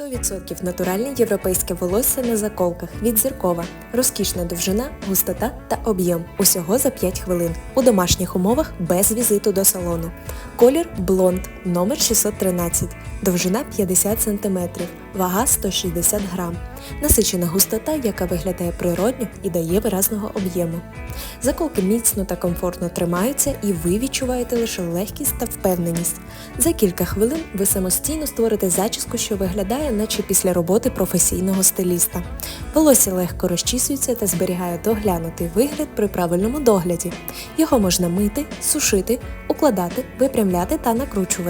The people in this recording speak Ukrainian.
100% натуральне європейське волосся на заколках від зіркова, розкішна довжина, густота та об'єм. Усього за 5 хвилин. У домашніх умовах без візиту до салону. Колір блонд, номер 613, довжина 50 см, вага 160 грам. Насичена густота, яка виглядає природньо і дає виразного об'єму. Заколки міцно та комфортно тримаються і ви відчуваєте лише легкість та впевненість. За кілька хвилин ви самостійно створите зачіску, що виглядає, наче після роботи професійного стиліста. Волосся легко розчісується та зберігає доглянутий вигляд при правильному догляді. Його можна мити, сушити, укладати, випрямляти та накручувати,